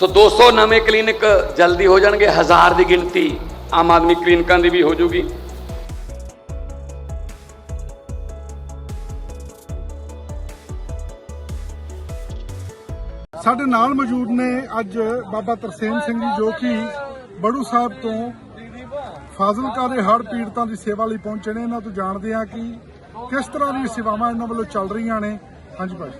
ਸੋ 200 ਨਵੇਂ ਕਲੀਨਿਕ ਜਲਦੀ ਹੋ ਜਾਣਗੇ ਹਜ਼ਾਰ ਦੀ ਗਿਣਤੀ ਆਮ ਆਦਮੀ ਕਲੀਨਿਕਾਂ ਦੀ ਵੀ ਹੋ ਜਾਊਗੀ ਸਾਡੇ ਨਾਲ ਮੌਜੂਦ ਨੇ ਅੱਜ ਬਾਬਾ ਤਰਸੇਮ ਸਿੰਘ ਜੀ ਜੋ ਕਿ ਬੜੂ ਸਾਹਿਬ ਤੋਂ ਫਾਜ਼ਿਲਕਾ ਦੇ ਹੜ੍ਹ ਪੀੜਤਾਂ ਦੀ ਸੇਵਾ ਲਈ ਪਹੁੰਚੇ ਨੇ। ਇਹਨਾਂ ਤੋਂ ਜਾਣਦੇ ਹਾਂ ਕਿ ਕਿਸ ਤਰ੍ਹਾਂ ਦੀਆਂ ਸੇਵਾਵਾਂ ਇਹਨਾਂ ਵੱਲੋਂ ਚੱਲ ਰਹੀਆਂ ਨੇ। ਹਾਂਜੀ ਭਾਈ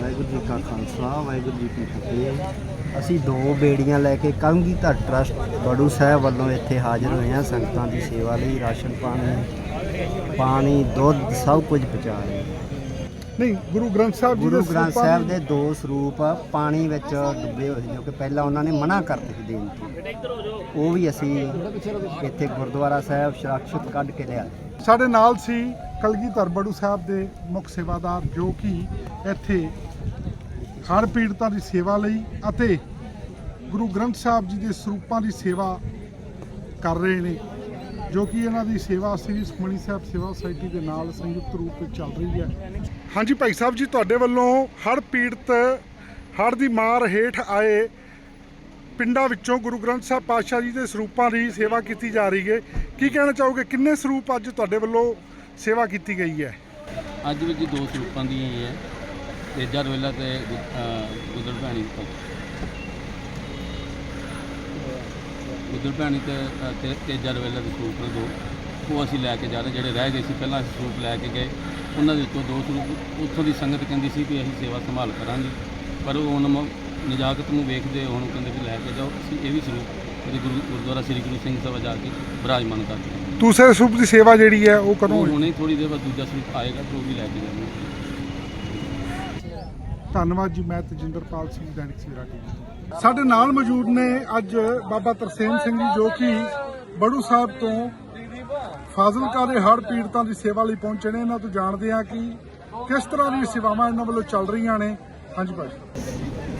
ਵਾਹਿਗੁਰੂ ਜੀ ਕਾ ਖਾਲਸਾ ਵਾਹਿਗੁਰੂ ਜੀ ਕੀ ਫਤਿਹ। ਅਸੀਂ ਦੋ ਬੇੜੀਆਂ ਲੈ ਕੇ ਕੰਗੀ ਧਰ ਟਰਸਟ ਬੜੂ ਸਾਹਿਬ ਵੱਲੋਂ ਇੱਥੇ ਹਾਜ਼ਰ ਹੋਏ ਹਾਂ। ਸੰਗਤਾਂ ਦੀ ਸੇਵਾ ਲਈ ਰਾਸ਼ਨ ਪਾਣੀ ਪਾਣੀ ਦੁੱਧ ਸਭ ਕੁਝ ਪਹੁੰਚਾ ਰਹੇ ਹਾਂ। ਨਹੀਂ ਗੁਰੂ ਗ੍ਰੰਥ ਸਾਹਿਬ ਜੀ ਗੁਰੂ ਦੇ ਗ੍ਰੰਥ ਸਰੂਪਾਂ ਸਾਹਿਬ ਦੀ- ਦੇ ਸਰੂਪ ਪਾਣੀ ਵਿੱਚ ਡੁੱਬੇ ਹੋਏ ਸੀ ਜੋ ਕਿ ਪਹਿਲਾਂ ਉਹਨਾਂ ਨੇ ਮਨਾ ਕਰਤੇ ਸੀ ਦੇਣ ਤੋਂ। ਉਹ ਵੀ ਅਸੀਂ ਇੱਥੇ ਗੁਰਦੁਆਰਾ ਸਾਹਿਬ ਸੁਰੱਖਿਅਤ ਕੱਢ ਕੇ ਲਿਆ ਸਾਡੇ ਨਾਲ ਸੀ ਕਲਗੀਧਰ ਬੜੂ ਸਾਹਿਬ ਦੇ ਮੁੱਖ ਸੇਵਾਦਾਰ ਜੋ ਕਿ ਇੱਥੇ ਹੜ੍ਹ ਪੀੜਤਾਂ ਦੀ ਸੇਵਾ ਲਈ ਅਤੇ ਗੁਰੂ ਗ੍ਰੰਥ ਸਾਹਿਬ ਜੀ ਦੇ ਸਰੂਪਾਂ ਦੀ ਸੇਵਾ ਕਰ ਰਹੇ ਨੇ ਜੋ ਕਿ ਇਹਨਾਂ ਦੀ ਸੇਵਾ ਸ੍ਰੀ ਸੁਖਮਣੀ ਸਾਹਿਬ ਸੇਵਾ ਸੁਸਾਇਟੀ ਦੇ ਨਾਲ ਸੰਯੁਕਤ ਰੂਪ ਵਿੱਚ ਚੱਲ ਰਹੀ ਹੈ। ਹਾਂਜੀ ਭਾਈ ਸਾਹਿਬ ਜੀ ਤੁਹਾਡੇ ਵੱਲੋਂ ਹੜ੍ਹ ਪੀੜਤ ਹੜ੍ਹ ਦੀ ਮਾਰ ਹੇਠ ਆਏ ਪਿੰਡਾਂ ਵਿੱਚੋਂ ਗੁਰੂ ਗ੍ਰੰਥ ਸਾਹਿਬ ਪਾਤਸ਼ਾਹ ਜੀ ਦੇ ਸਰੂਪਾਂ ਦੀ ਸੇਵਾ ਕੀਤੀ ਜਾ ਰਹੀ ਹੈ। ਕੀ ਕਹਿਣਾ ਚਾਹੋਗੇ ਕਿੰਨੇ ਸਰੂਪ ਅੱਜ ਤੁਹਾਡੇ ਵੱਲੋਂ ਸੇਵਾ ਕੀਤੀ ਗਈ ਹੈ? ਅੱਜ ਵੀ ਜੀ ਦੋ ਸਰੂਪਾਂ ਦੀਆਂ ਹੀ ਹੈ। ਤੇਜਾ ਰੋਇਲਾ ਤੇ ਗੁੱਦਰ ਭੈਣੀ ਤੋਂ ਗੁੱਦਰ ਭੈਣੀ ਤੇ ਤੇ ਤੇਜਾ ਰੋਇਲਾ ਦੇ ਸਰੂਪ ਨੇ ਦੋ। ਉਹ ਅਸੀਂ ਲੈ ਕੇ ਜਾ ਰਹੇ ਜਿਹੜੇ ਰਹਿ ਗਏ ਸੀ ਪਹਿਲਾਂ ਅਸੀਂ ਸਰੂਪ ਲੈ ਕੇ ਗਏ। ਉਹਨਾਂ ਦੇ ਵਿੱਚੋਂ ਦੋ ਸਰੂਪ ਉੱਥੋਂ ਦੀ ਸੰਗਤ ਕਹਿੰਦੀ ਸੀ ਕਿ ਅਸੀਂ ਸੇਵਾ ਸੰਭਾਲ ਕਰਾਂਗੇ। ਪਰ ਉਹ ਹੁਣ ਮ- ਨਜਾਕਤ ਨੂੰ ਵੇਖਦੇ ਹੁਣ ਕਹਿੰਦੇ ਵੀ ਲੈ ਕੇ ਜਾਓ। ਅਸੀਂ ਇਹ ਵੀ ਸਰੂਪ ਉਹਦੇ ਗੁਰੂ ਗੁਰਦੁਆਰਾ ਸ੍ਰੀ ਗੁਰੂ ਸਿੰਘ ਸਭਾ ਜਾ ਕੇ ਬਿਰਾਜਮਾਨ ਕਰਦੇ ਹਾਂ ਦੂਸਰੇ ਸਰੂਪ ਦੀ ਸੇਵਾ ਜਿਹੜੀ ਹੈ ਉਹ ਕਦੋਂ ਉਹ ਹੋਈ? ਹੁਣੇ ਥੋੜੀ ਦੇਰ ਬਾਅਦ ਦੂਜਾ ਸਰੂਪ ਆਏਗਾ ਤੇ ਉਹ ਵੀ ਲੈ ਕੇ ਜਾਵਾਂਗੇ। ਧੰਨਵਾਦ ਜੀ ਮੈਂ ਤਜਿੰਦਰਪਾਲ ਸਿੰਘ ਦੈਨਿਕ ਸਵੇਰਾ ਟੀਵੀ ਸਾਡੇ ਨਾਲ ਮੌਜੂਦ ਨੇ ਅੱਜ ਬਾਬਾ ਤਰਸੇਮ ਸਿੰਘ ਜੀ ਜੋ ਕਿ ਬੜੂ ਸਾਹਿਬ ਤੋਂ ਫਾਜ਼ਿਲਕਾ ਦੇ ਹੜ੍ਹ ਪੀੜਤਾਂ ਦੀ ਸੇਵਾ ਲਈ ਪਹੁੰਚੇ ਨੇ। ਇਹਨਾਂ ਤੋਂ ਜਾਣਦੇ ਹਾਂ ਕਿ ਕਿਸ ਤਰ੍ਹਾਂ ਦੀਆਂ ਸੇਵਾਵਾਂ ਇਹਨਾਂ ਵੱਲੋਂ ਚੱਲ ਰਹੀਆਂ ਨੇ। ਹਾਂਜੀ ਭਾਈ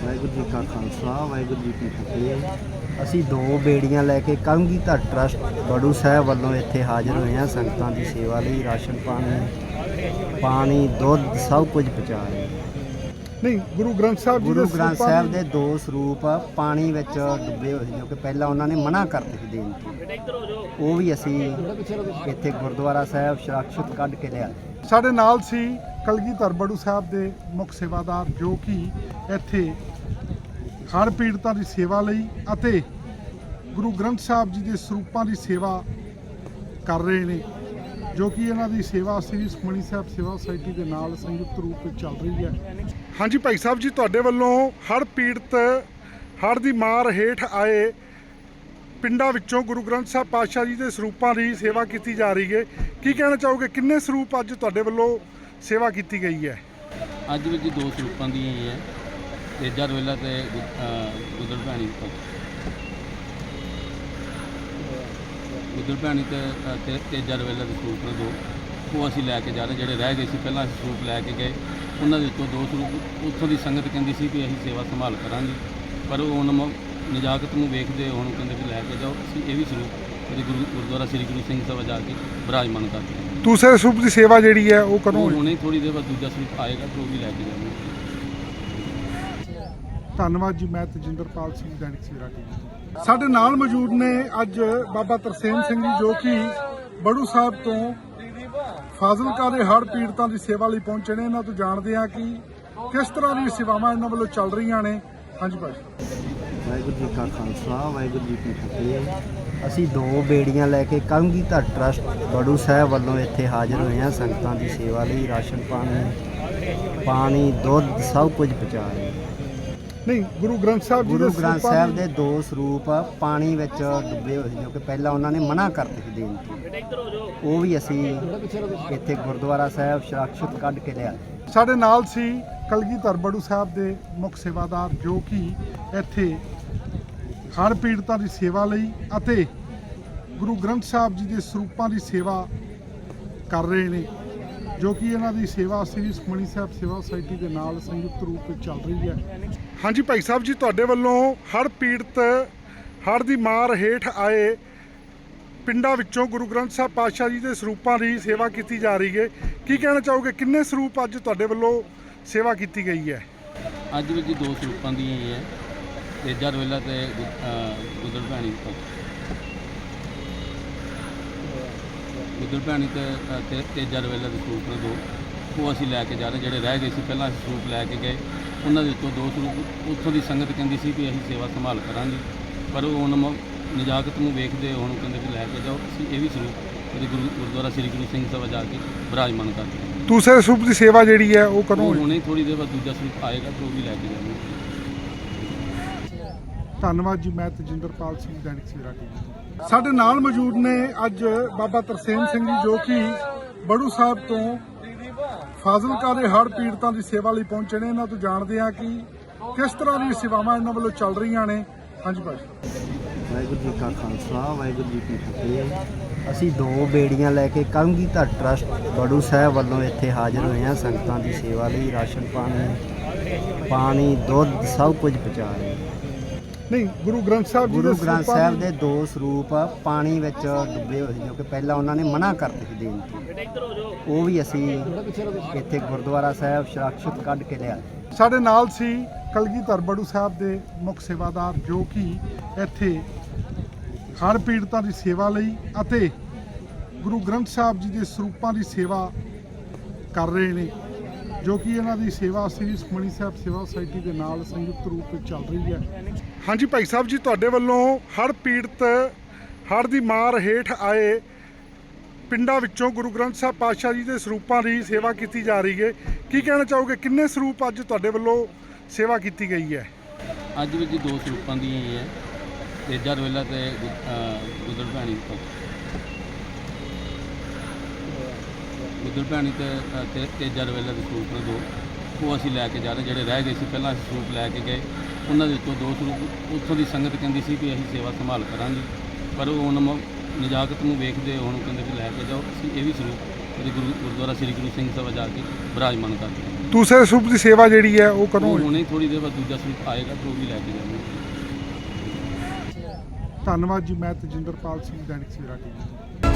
ਵਾਹਿਗੁਰੂ ਜੀ ਕਾ ਖਾਲਸਾ, ਵਾਹਿਗੁਰੂ ਜੀ ਕੀ ਫਤਿਹ। ਅਸੀਂ ਦੋ ਬੇੜੀਆਂ ਲੈ ਕੇ ਕੰਗੀ ਧਰ ਟਰਸਟ ਬੜੂ ਸਾਹਿਬ ਵੱਲੋਂ ਇੱਥੇ ਹਾਜ਼ਰ ਹੋਏ ਹਾਂ। ਸੰਗਤਾਂ ਦੀ ਸੇਵਾ ਲਈ ਰਾਸ਼ਨ ਪਾਣੀ ਪਾਣੀ, ਦੁੱਧ ਸਭ ਕੁਝ ਪਹੁੰਚਾ ਰਹੇ ਹਾਂ। ਨਹੀਂ ਗੁਰੂ ਗ੍ਰੰਥ ਸਾਹਿਬ ਜੀ ਗੁਰੂ ਗ੍ਰੰਥ ਸਰੂਪਾਂ ਸਾਹਿਬ ਦੀ- ਦੇ ਸਰੂਪ ਪਾਣੀ ਵਿੱਚ ਡੁੱਬੇ ਹੋਏ ਸੀ ਜੋ ਕਿ ਪਹਿਲਾਂ ਉਹਨਾਂ ਨੇ ਮਨਾ ਕਰਤੇ ਸੀ ਦੇਣ ਤੋਂ ਉਹ ਵੀ ਅਸੀਂ ਇੱਥੇ ਗੁਰਦੁਆਰਾ ਸਾਹਿਬ ਸੁਰੱਖਿਅਤ ਕੱਢ ਕੇ ਲਿਆ। ਸਾਡੇ ਨਾਲ ਸੀ ਕਲਗੀਧਰ ਬੜੂ ਸਾਹਿਬ ਦੇ ਮੁੱਖ ਸੇਵਾਦਾਰ ਜੋ ਕਿ ਇੱਥੇ ਹੜ੍ਹ ਪੀੜਤਾਂ ਦੀ ਸੇਵਾ ਲਈ ਅਤੇ ਗੁਰੂ ਗ੍ਰੰਥ ਸਾਹਿਬ ਜੀ ਦੇ ਸਰੂਪਾਂ ਦੀ ਸੇਵਾ ਕਰ ਰਹੇ ਨੇ ਜੋ ਕਿ ਇਹਨਾਂ ਦੀ ਸੇਵਾ ਸ੍ਰੀ ਸੁਖਮਣੀ ਸਾਹਿਬ ਸੇਵਾ ਸੁਸਾਇਟੀ ਦੇ ਨਾਲ ਸੰਯੁਕਤ ਰੂਪ ਵਿੱਚ ਚੱਲ ਰਹੀ ਹੈ। ਹਾਂਜੀ ਭਾਈ ਸਾਹਿਬ ਜੀ, ਤੁਹਾਡੇ ਵੱਲੋਂ ਹੜ੍ਹ ਪੀੜਤ ਹੜ੍ਹ ਦੀ ਮਾਰ ਹੇਠ ਆਏ ਪਿੰਡਾਂ ਵਿੱਚੋਂ ਗੁਰੂ ਗ੍ਰੰਥ ਸਾਹਿਬ ਪਾਤਸ਼ਾਹ ਜੀ ਦੇ ਸਰੂਪਾਂ ਦੀ ਸੇਵਾ ਕੀਤੀ ਜਾ ਰਹੀ ਹੈ। ਕੀ ਕਹਿਣਾ ਚਾਹੋਗੇ? ਕਿੰਨੇ ਸਰੂਪ ਅੱਜ ਤੁਹਾਡੇ ਵੱਲੋਂ ਸੇਵਾ ਕੀਤੀ ਗਈ ਹੈ? ਅੱਜ ਵੀ ਜੀ ਦੋ ਸਰੂਪਾਂ ਦੀ ਹੀ ਹੈ। ਤੇਜਾ ਰੋਇਲਾ ਤੇ ਗੁ- ਭੈਣੀ ਤੋਂ। ਭੈਣੀ ਤੇ ਤੇਜਾ ਰੋਇਲਾ ਦੇ ਸਰੂਪ ਨੇ ਦੋ। ਉਹ ਅਸੀਂ ਲੈ ਕੇ ਜਾ ਰਹੇ ਜਿਹੜੇ ਰਹਿ ਗਏ ਸੀ, ਪਹਿਲਾਂ ਅਸੀਂ ਸਰੂਪ ਲੈ ਕੇ ਗਏ। ਉਹਨਾਂ ਦੇ ਵਿੱਚੋਂ ਦੋ ਸਰੂਪ ਉੱਥੋਂ ਦੀ ਸੰਗਤ ਕਹਿੰਦੀ ਸੀ ਕਿ ਅਸੀਂ ਸੇਵਾ ਸੰਭਾਲ ਕਰਾਂਗੇ। ਪਰ ਉਹ ਹੁਣ ਮ- ਨਜਾਕਤ ਨੂੰ ਵੇਖਦੇ ਹੁਣ ਕਹਿੰਦੇ ਵੀ ਲੈ ਕੇ ਜਾਓ। ਅਸੀਂ ਇਹ ਵੀ ਸਰੂਪ ਉਹਦੇ ਗੁਰੂ ਗੁਰਦੁਆਰਾ ਸ੍ਰੀ ਗੁਰੂ ਸਿੰਘ ਸਭਾ ਜਾ ਕੇ ਬਿਰਾਜਮਾਨ ਕਰਦੇ ਹਾਂ ਦੂਸਰੇ ਸਰੂਪ ਦੀ ਸੇਵਾ ਜਿਹੜੀ ਹੈ ਉਹ ਕਦੋਂ ਉਹ ਹੋਈ? ਹੁਣੇ ਥੋੜੀ ਦੇਰ ਬਾਅਦ ਦੂਜਾ ਸਰੂਪ ਆਏਗਾ ਤੇ ਉਹ ਵੀ ਲੈ ਕੇ ਜਾਵਾਂਗੇ। ਧੰਨਵਾਦ ਜੀ ਮੈਂ ਤਜਿੰਦਰਪਾਲ ਸਿੰਘ ਦੈਨਿਕ ਸਵੇਰਾ ਟੀਵੀ ਤੋਂ। ਸਾਡੇ ਨਾਲ ਮੌਜੂਦ ਨੇ ਅੱਜ ਬਾਬਾ ਤਰਸੇਮ ਸਿੰਘ ਜੀ ਜੋ ਕਿ ਬੜੂ ਸਾਹਿਬ ਤੋਂ ਫਾਜ਼ਿਲਕਾ ਦੇ ਹੜ੍ਹ ਪੀੜਤਾਂ ਦੀ ਸੇਵਾ ਲਈ ਪਹੁੰਚੇ ਨੇ। ਇਹਨਾਂ ਤੋਂ ਜਾਣਦੇ ਹਾਂ ਕਿ ਕਿਸ ਤਰ੍ਹਾਂ ਦੀਆਂ ਸੇਵਾਵਾਂ ਇਹਨਾਂ ਵੱਲੋਂ ਚੱਲ ਰਹੀਆਂ ਨੇ। ਹਾਂਜੀ ਭਾਈ ਵਾਹਿਗੁਰੂ ਜੀ ਕਾ ਖਾਲਸਾ, ਵਾਹਿਗੁਰੂ ਜੀ ਕੀ ਫਤਿਹ। ਅਸੀਂ ਦੋ ਬੇੜੀਆਂ ਲੈ ਕੇ ਕਲਗੀਧਰ ਟਰਸਟ ਬੜੂ ਸਾਹਿਬ ਵੱਲੋਂ ਇੱਥੇ ਹਾਜ਼ਰ ਹੋਏ ਹਾਂ। ਸੰਗਤਾਂ ਦੀ ਸੇਵਾ ਲਈ ਰਾਸ਼ਨ ਪਾਣੀ ਪਾਣੀ, ਦੁੱਧ ਸਭ ਕੁਝ ਪਹੁੰਚਾ ਰਹੇ ਹਾਂ। ਨਹੀਂ ਗੁਰੂ ਗ੍ਰੰਥ ਸਾਹਿਬ ਜੀ ਗੁਰੂ ਦੇ ਗ੍ਰੰਥ ਸਰੂਪਾਂ ਸਾਹਿਬ ਦੀ- ਦੇ ਸਰੂਪ ਪਾਣੀ ਵਿੱਚ ਡੁੱਬੇ ਹੋਏ ਸੀ ਜੋ ਕਿ ਪਹਿਲਾਂ ਉਹਨਾਂ ਨੇ ਮਨਾ ਕਰ ਦਿੱਤੀ ਦੇਣ ਤੋਂ। ਉਹ ਵੀ ਅਸੀਂ ਇੱਥੇ ਗੁਰਦੁਆਰਾ ਸਾਹਿਬ ਸੁਰੱਖਿਅਤ ਕੱਢ ਕੇ ਲਿਆ ਸਾਡੇ ਨਾਲ ਸੀ ਕਲਗੀਧਰ ਬੜੂ ਸਾਹਿਬ ਦੇ ਮੁੱਖ ਸੇਵਾਦਾਰ ਜੋ ਕਿ ਇੱਥੇ ਹੜ੍ਹ ਪੀੜਤਾਂ ਦੀ ਸੇਵਾ ਲਈ ਅਤੇ ਗੁਰੂ ਗ੍ਰੰਥ ਸਾਹਿਬ ਜੀ ਦੇ ਸਰੂਪਾਂ ਦੀ ਸੇਵਾ ਕਰ ਰਹੇ ਨੇ ਜੋ ਕਿ ਇਹਨਾਂ ਦੀ ਸੇਵਾ ਸ੍ਰੀ ਸੁਖਮਣੀ ਸਾਹਿਬ ਸੇਵਾ ਸੁਸਾਇਟੀ ਦੇ ਨਾਲ ਸੰਯੁਕਤ ਰੂਪ ਵਿੱਚ ਚੱਲ ਰਹੀ ਹੈ। ਹਾਂਜੀ ਭਾਈ ਸਾਹਿਬ ਜੀ, ਤੁਹਾਡੇ ਵੱਲੋਂ ਹੜ੍ਹ ਪੀੜਤ ਹੜ੍ਹ ਦੀ ਮਾਰ ਹੇਠ ਆਏ ਪਿੰਡਾਂ ਵਿੱਚੋਂ ਗੁਰੂ ਗ੍ਰੰਥ ਸਾਹਿਬ ਪਾਤਸ਼ਾਹ ਜੀ ਦੇ ਸਰੂਪਾਂ ਦੀ ਸੇਵਾ ਕੀਤੀ ਜਾ ਰਹੀ ਹੈ। ਕੀ ਕਹਿਣਾ ਚਾਹੋਗੇ? ਕਿੰਨੇ ਸਰੂਪ ਅੱਜ ਤੁਹਾਡੇ ਵੱਲੋਂ ਸੇਵਾ ਕੀਤੀ ਗਈ ਹੈ? ਅੱਜ ਵੀ ਜੀ ਦੋ ਸਰੂਪਾਂ ਦੀ ਹੀ ਹੈ। ਤੇਜਾ ਰਵੇਲਾ ਤੇ ਗੁ- ਭੈਣੀ ਤੋਂ। ਭੈਣੀ ਤੇ, ਅਹ ਤੇਜਾ ਰਵੇਲਾ ਦੇ ਸਰੂਪ ਨੇ ਦੋ। ਉਹ ਅਸੀਂ ਲੈ ਕੇ ਜਾ ਰਹੇ ਜਿਹੜੇ ਰਹਿ ਗਏ ਸੀ, ਪਹਿਲਾਂ ਅਸੀਂ ਸਰੂਪ ਲੈ ਕੇ ਗਏ। ਉਹਨਾਂ ਦੇ ਵਿੱਚੋਂ ਦੋ ਸਰੂਪ ਉੱਥੋਂ ਦੀ ਸੰਗਤ ਕਹਿੰਦੀ ਸੀ ਕਿ ਅਸੀਂ ਸੇਵਾ ਸੰਭਾਲ ਕਰਾਂਗੇ। ਪਰ ਉਹ ਹੁਣ ਮ- ਨਜਾਕਤ ਨੂੰ ਵੇਖਦੇ ਹੁਣ ਕਹਿੰਦੇ ਵੀ ਲੈ ਕੇ ਜਾਓ। ਅਸੀਂ ਇਹ ਵੀ ਸਰੂਪ ਉਹਦੇ ਗੁਰੂ ਗੁਰਦੁਆਰਾ ਸ੍ਰੀ ਗੁਰੂ ਸਿੰਘ ਸਭਾ ਜਾ ਕੇ ਵਿਰਾਜਮਾਨ ਕਰਦੇ ਹਾਂ ਦੂਸਰੇ ਸਰੂਪ ਦੀ ਸੇਵਾ ਜਿਹੜੀ ਹੈ ਉਹ ਕਦੋਂ ਉਹ ਹੋਈ? ਹੁਣੇ ਥੋੜੀ ਦੇਰ ਬਾਅਦ ਦੂਜਾ ਸਰੂਪ ਆਏਗਾ ਤੇ ਉਹ ਵੀ ਲੈ ਕੇ ਜਾਵਾਂਗੇ। ਧੰਨਵਾਦ ਜੀ ਮੈਂ ਤਜਿੰਦਰਪਾਲ ਸਿੰਘ ਦੈਨਿਕ ਸਵੇਰਾ ਟੀਵੀ ਸਾਡੇ ਨਾਲ ਮੌਜੂਦ ਨੇ ਅੱਜ ਬਾਬਾ ਤਰਸੇਮ ਸਿੰਘ ਜੀ ਜੋ ਕਿ ਬੜੂ ਸਾਹਿਬ ਤੋਂ ਫਾਜ਼ਿਲਕਾ ਦੇ ਹੜ੍ਹ ਪੀੜਤਾਂ ਦੀ ਸੇਵਾ ਲਈ ਪਹੁੰਚੇ ਨੇ। ਇਹਨਾਂ ਤੋਂ ਜਾਣਦੇ ਹਾਂ ਕਿ ਕਿਸ ਤਰ੍ਹਾਂ ਦੀਆਂ ਸੇਵਾਵਾਂ ਇਹਨਾਂ ਵੱਲੋਂ ਚੱਲ ਰਹੀਆਂ ਨੇ। ਹਾਂਜੀ ਭਾਈ ਵਾਹਿਗੁਰੂ ਜੀ ਕਾ ਖਾਲਸਾ, ਵਾਹਿਗੁਰੂ ਜੀ ਕੀ ਫਤਿਹ। ਅਸੀਂ ਦੋ ਬੇੜੀਆਂ ਲੈ ਕੇ ਕਲਗੀਧਰ ਟਰਸਟ ਬੜੂ ਸਾਹਿਬ ਵੱਲੋਂ ਇੱਥੇ ਹਾਜ਼ਰ ਹੋਏ ਹਾਂ। ਸੰਗਤਾਂ ਦੀ ਸੇਵਾ ਲਈ ਰਾਸ਼ਨ ਪਾਣੀ ਪਾਣੀ, ਦੁੱਧ ਸਭ ਕੁਝ ਪਹੁੰਚਾ ਰਹੇ ਹਾਂ। ਨਹੀਂ ਗੁਰੂ ਗ੍ਰੰਥ ਸਾਹਿਬ ਜੀ ਦੇ ਗੁਰੂ ਗ੍ਰੰਥ ਸਰੂਪਾਂ ਸਾਹਿਬ ਦੀ- ਦੇ ਸਰੂਪ ਪਾਣੀ ਵਿੱਚ ਡੁੱਬੇ ਹੋਏ ਸੀ ਜੋ ਕਿ ਪਹਿਲਾਂ ਉਹਨਾਂ ਨੇ ਮਨਾ ਕਰ ਦਿੱਤੀ ਦੇਣ ਤੋਂ ਉਹ ਵੀ ਅਸੀਂ ਇੱਥੇ ਗੁਰਦੁਆਰਾ ਸਾਹਿਬ ਸੁਰੱਖਿਅਤ ਕੱਢ ਕੇ ਲਿਆ ਸਾਡੇ ਨਾਲ ਸੀ ਕਲਗੀਧਰ ਬੜੂ ਸਾਹਿਬ ਦੇ ਮੁੱਖ ਸੇਵਾਦਾਰ ਜੋ ਕਿ ਇੱਥੇ ਹੜ੍ਹ ਪੀੜਤਾਂ ਦੀ ਸੇਵਾ ਲਈ ਅਤੇ ਗੁਰੂ ਗ੍ਰੰਥ ਸਾਹਿਬ ਜੀ ਦੇ ਸਰੂਪਾਂ ਦੀ ਸੇਵਾ ਕਰ ਰਹੇ ਨੇ ਜੋ ਕਿ ਇਹਨਾਂ ਦੀ ਸੇਵਾ ਸ੍ਰੀ ਸੁਖਮਣੀ ਸਾਹਿਬ ਸੇਵਾ ਸੁਸਾਇਟੀ ਦੇ ਨਾਲ ਸੰਯੁਕਤ ਰੂਪ ਵਿੱਚ ਚੱਲ ਰਹੀ ਹੈ। ਹਾਂਜੀ ਭਾਈ ਸਾਹਿਬ ਜੀ, ਤੁਹਾਡੇ ਵੱਲੋਂ ਹੜ੍ਹ ਪੀੜਤ ਹੜ੍ਹ ਦੀ ਮਾਰ ਹੇਠ ਆਏ ਪਿੰਡਾਂ ਵਿੱਚੋਂ ਗੁਰੂ ਗ੍ਰੰਥ ਸਾਹਿਬ ਪਾਤਸ਼ਾਹ ਜੀ ਦੇ ਸਰੂਪਾਂ ਦੀ ਸੇਵਾ ਕੀਤੀ ਜਾ ਰਹੀ ਹੈ। ਕੀ ਕਹਿਣਾ ਚਾਹੋਗੇ? ਕਿੰਨੇ ਸਰੂਪ ਅੱਜ ਤੁਹਾਡੇ ਵੱਲੋਂ ਸੇਵਾ ਕੀਤੀ ਗਈ ਹੈ? ਅੱਜ ਵੀ ਜੀ ਦੋ ਸਰੂਪਾਂ ਦੀ ਹੀ ਹੈ। ਤੇਜਾ ਰਵੇਲਾ ਤੇ ਗੁ- ਭੈਣੀ ਤੋਂ। ਭੈਣੀ ਤੇ ਤੇਜਾ ਰਵੇਲਾ ਦੇ ਸਰੂਪ ਨੇ ਦੋ। ਉਹ ਅਸੀਂ ਲੈ ਕੇ ਜਾ ਰਹੇ ਜਿਹੜੇ ਰਹਿ ਗਏ ਸੀ, ਪਹਿਲਾਂ ਅਸੀਂ ਸਰੂਪ ਲੈ ਕੇ ਗਏ। ਉਹਨਾਂ ਦੇ ਵਿੱਚੋਂ ਦੋ ਸਰੂਪ ਉੱਥੋਂ ਦੀ ਸੰਗਤ ਕਹਿੰਦੀ ਸੀ ਕਿ ਅਸੀਂ ਸੇਵਾ ਸੰਭਾਲ ਕਰਾਂਗੇ। ਪਰ ਉਹ ਹੁਣ ਮ- ਨਜਾਕਤ ਨੂੰ ਵੇਖਦੇ ਹੁਣ ਕਹਿੰਦੇ ਵੀ ਲੈ ਕੇ ਜਾਓ। ਅਸੀਂ ਇਹ ਵੀ ਸਰੂਪ ਉਹਦੇ ਗੁਰੂ ਗੁਰਦੁਆਰਾ ਸ੍ਰੀ ਗੁਰੂ ਸਿੰਘ ਸਭਾ ਜਾ ਕੇ ਵਿਰਾਜਮਾਨ ਕਰਦੇ ਹਾਂ ਦੂਸਰੇ ਸਰੂਪ ਦੀ ਸੇਵਾ ਜਿਹੜੀ ਹੈ ਉਹ ਕਦੋਂ ਹੋਈ? ਹੁਣੇ ਥੋੜੀ ਦੇਰ ਬਾਅਦ ਦੂਜਾ ਸਰੂਪ ਆਏਗਾ ਤੇ ਉਹ ਵੀ ਲੈ ਕੇ ਜਾਵਾਂਗੇ। ਧੰਨਵਾਦ ਜੀ ਮੈਂ ਤਜਿੰਦਰਪਾਲ ਸਿੰਘ ਦੈਨਿਕ ਸਵੇਰਾ ਟੀਵੀ